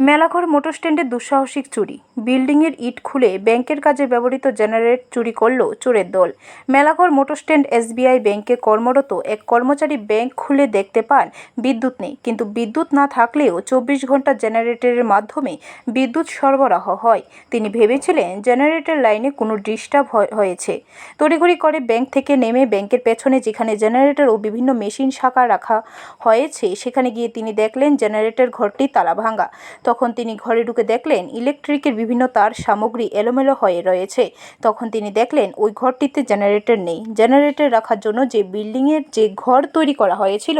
Melaghar motor স্ট্যান্ডে দুঃসাহসিক চুরি। বিল্ডিংয়ের ইট খুলে ব্যাংকের কাজে ব্যবহৃত জেনারেট চুরি করল চোরের দল। মেলাঘর মোটর স্ট্যান্ড এসবিআই ব্যাংকে কর্মরত এক কর্মচারী ব্যাংক খুলে দেখতে পান, বিদ্যুৎ নেই। কিন্তু বিদ্যুৎ না থাকলেও চব্বিশ ঘণ্টা জেনারেটরের মাধ্যমে বিদ্যুৎ সরবরাহ হয়। তিনি ভেবেছিলেন জেনারেটর লাইনে কোনো ডিস্টার্ব হয়েছে। তড়িঘড়ি করে ব্যাংক থেকে নেমে ব্যাংকের পেছনে যেখানে জেনারেটর ও বিভিন্ন মেশিন শাখা রাখা হয়েছে, সেখানে গিয়ে তিনি দেখলেন জেনারেটর ঘরটি তালা ভাঙা তখন তিনি ঘরে ঢুকে দেখলেন ইলেকট্রিকের বিভিন্ন তার সামগ্রী এলোমেলো হয়ে রয়েছে। তখন তিনি দেখলেন ওই ঘরটিতে জেনারেটর নেই। জেনারেটর রাখার জন্য যে বিল্ডিংয়ের যে ঘর তৈরি করা হয়েছিল,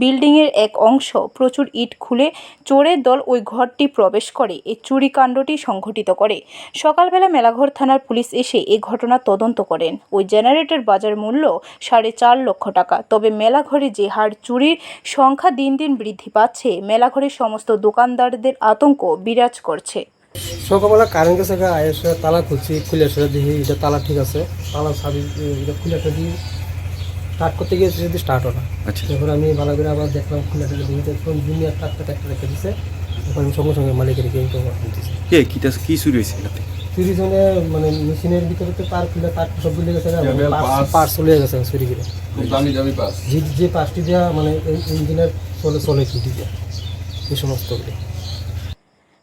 বিল্ডিংয়ের এক অংশ প্রচুর ইট খুলে চোরের দল ওই ঘরটি প্রবেশ করে এই চুরিকাণ্ডটি সংঘটিত করে। সকালবেলা মেলাঘর থানার পুলিশ এসে এই ঘটনা তদন্ত করেন। ওই জেনারেটর বাজার মূল্য সাড়ে চার লক্ষ টাকা। তবে মেলাঘরে যে হার চুরির সংখ্যা দিন দিন বৃদ্ধি পাচ্ছে, মেলাঘরের সমস্ত দোকানদারদের আতঙ্ক বিরাজ করছে। সকালবেলা কারেন্ট গেছে গা এসে তালা খুলছি খুলে এসে দেখি এটা তালা ঠিক আছে তালা সাবি এটা খুলে একটা দিই স্টার্ট করতে গিয়ে যদি স্টার্ট হলো আচ্ছা। যখন আমি ভালো করে আবার দেখলাম খুলে টুলে দেখি তখন দুনিয়ার টাকটা একটা রেখে দিছে তখন আমি সঙ্গে সঙ্গে মালিকের গিয়ে দিচ্ছি কে কিটা কি চুরি হয়েছে এটাতে? চুরি জন্য মানে মেশিনের ভিতরে তো তার খুলে তার সব খুলে গেছে পার্স চলে গেছে চুরি করে। দামি দামি পাস যে যে পাঁচটি দেওয়া মানে ইঞ্জিনের চলে চলে কি দিয়ে এই সমস্তগুলি।